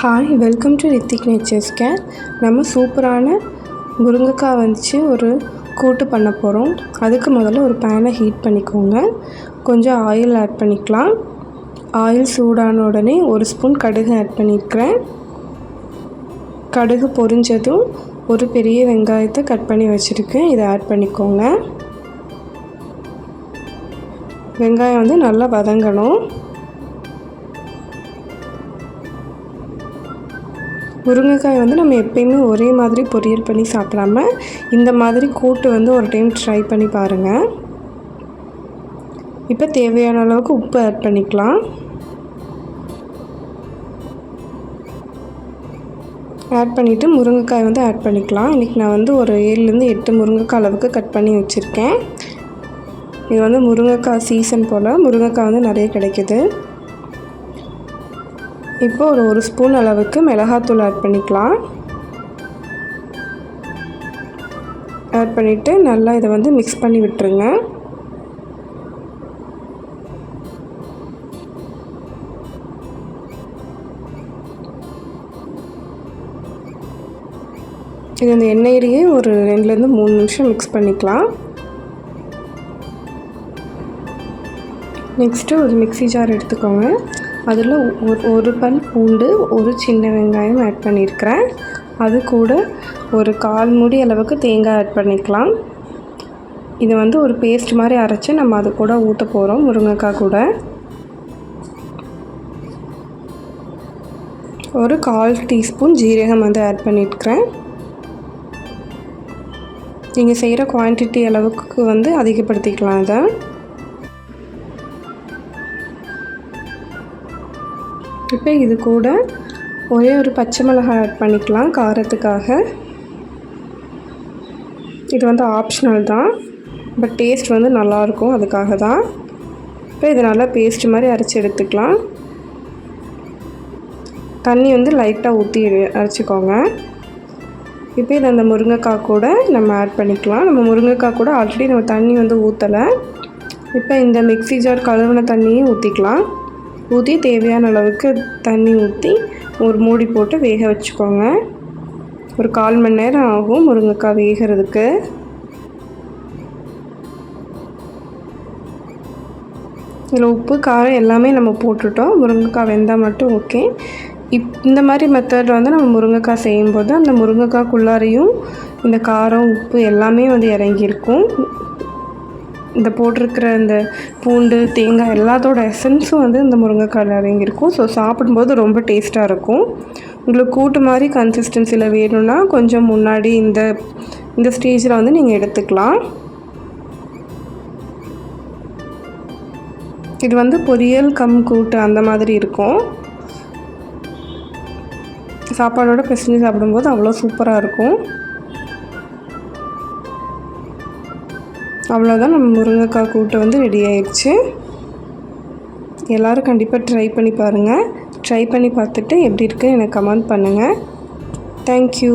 Hi welcome to Rithik Nature's Care நம்ம சூப்பரான முருங்கைக்காய் வந்துச்சு ஒரு கூட்டு பண்ண போகிறோம் அதுக்கு முதல்ல ஒரு பேனை ஹீட் பண்ணிக்கோங்க. கொஞ்சம் ஆயில் ஆட் பண்ணிக்கலாம். ஆயில் சூடான உடனே ஒரு ஸ்பூன் கடுகு ஆட் பண்ணியிருக்கிறேன் கடுகு பொரிஞ்சதும் ஒரு பெரிய வெங்காயத்தை கட் பண்ணி வச்சுருக்கேன். இதை ஆட் பண்ணிக்கோங்க. வெங்காயம் வந்து நல்லா வதங்கணும். முருங்கைக்காய் வந்து நம்ம எப்பயுமே ஒரே மாதிரி பொரியல் பண்ணி சாப்பிடாம இந்த மாதிரி கூட்டு வந்து ஒரு டைம் ட்ரை பண்ணி பாருங்கள் இப்போ தேவையான அளவுக்கு உப்பு ஆட் பண்ணிக்கலாம். ஆட் பண்ணிவிட்டு முருங்கைக்காய் வந்து ஆட் பண்ணிக்கலாம். இன்றைக்கி நான் வந்து ஒரு ஏழுலேருந்து எட்டு முருங்கைக்காய் அளவுக்கு கட் பண்ணி வச்சுருக்கேன். இது வந்து முருங்கைக்காய் சீசன் போல் முருங்கைக்காய் வந்து நிறைய கிடைக்கிது. இப்போ ஒரு ஒரு ஸ்பூன் அளவுக்கு மிளகாத்தூள் ஆட் பண்ணிக்கலாம். ஆட் பண்ணிவிட்டு நல்லா இதை வந்து மிக்ஸ் பண்ணி விட்டுருங்க. இது அந்த எண்ணெயிலேயே ஒரு ரெண்டுலேருந்து மூணு நிமிஷம் மிக்ஸ் பண்ணிக்கலாம். நெக்ஸ்ட்டு ஒரு மிக்சி ஜார் எடுத்துக்கோங்க. அதில் ஒரு ஒரு பல் பூண்டு ஒரு சின்ன வெங்காயம் ஆட் பண்ணியிருக்கிறேன். அது கூட ஒரு கால் மூடி அளவுக்கு தேங்காய் ஆட் பண்ணிக்கலாம். இது வந்து ஒரு பேஸ்ட் மாதிரி அரைச்சி நம்ம அது கூட ஊற்ற போகிறோம் முருங்கைக்காய் கூட. ஒரு கால் டீஸ்பூன் ஜீரகம் வந்து ஆட் பண்ணியிருக்கிறேன். நீங்கள் செய்கிற குவான்டிட்டி அளவுக்கு வந்து அதிகப்படுத்திக்கலாம் அதை இப்போ இது கூட ஒரே ஒரு பச்சை மிளகாய் ஆட் பண்ணிக்கலாம் காரத்துக்காக. இது வந்து ஆப்ஷனல் தான். பட் டேஸ்ட் வந்து நல்லாயிருக்கும் அதுக்காக தான். இப்போ இதை நல்லா பேஸ்ட் மாதிரி அரைச்சி எடுத்துக்கலாம். தண்ணி வந்து லைட்டாக ஊற்றி அரைச்சிக்கோங்க. இப்போ இதை அந்த முருங்கைக்காய் கூட நம்ம ஆட் பண்ணிக்கலாம். நம்ம முருங்கைக்காய் கூட ஆல்ரெடி நம்ம தண்ணி வந்து ஊற்றலை இப்போ இந்த மிக்ஸி ஜார் கழுவின தண்ணியும் ஊற்றிக்கலாம் ஊற்றி தேவையான அளவுக்கு தண்ணி ஊற்றி ஒரு மூடி போட்டு வேக வச்சுக்கோங்க. ஒரு கால் மணி நேரம் ஆகும் முருங்கைக்காய் வேகிறதுக்கு. இதில் உப்பு காரம் எல்லாமே நம்ம போட்டுட்டோம். முருங்கைக்காய் வெந்தால் மட்டும் ஓகே. இப் இந்த மாதிரி மெத்தடில் வந்து நம்ம முருங்கைக்காய் செய்யும்போது அந்த முருங்கைக்காய்க்குள்ளாரையும் இந்த காரம் உப்பு எல்லாமே வந்து இறங்கியிருக்கும். இந்த போட்டிருக்கிற இந்த பூண்டு தேங்காய் எல்லாத்தோட எசன்ஸும் வந்து இந்த முருங்கைக்காயில் அடங்கியிருக்கும். ஸோ சாப்பிடும்போது ரொம்ப டேஸ்ட்டாக இருக்கும். உங்களுக்கு கூட்டு மாதிரி கன்சிஸ்டன்சியில் வேணும்னா கொஞ்சம் முன்னாடி இந்த இந்த ஸ்டேஜில் வந்து நீங்கள் எடுத்துக்கலாம். இது வந்து பொரியல் கம் கூட்டு அந்த மாதிரி இருக்கும். சாப்பாடோட பிசைஞ்சு சாப்பிடும்போது அவ்வளோ சூப்பராக இருக்கும். அவ்வளோதான் நம்ம முருங்கைக்காய் கூட்டு வந்து ரெடி ஆயிடுச்சு. எல்லோரும் கண்டிப்பாக ட்ரை பண்ணி பாருங்கள் ட்ரை பண்ணி பார்த்துட்டு எப்படி இருக்குன்னு எனக்கு கமெண்ட் பண்ணுங்கள் தேங்க்யூ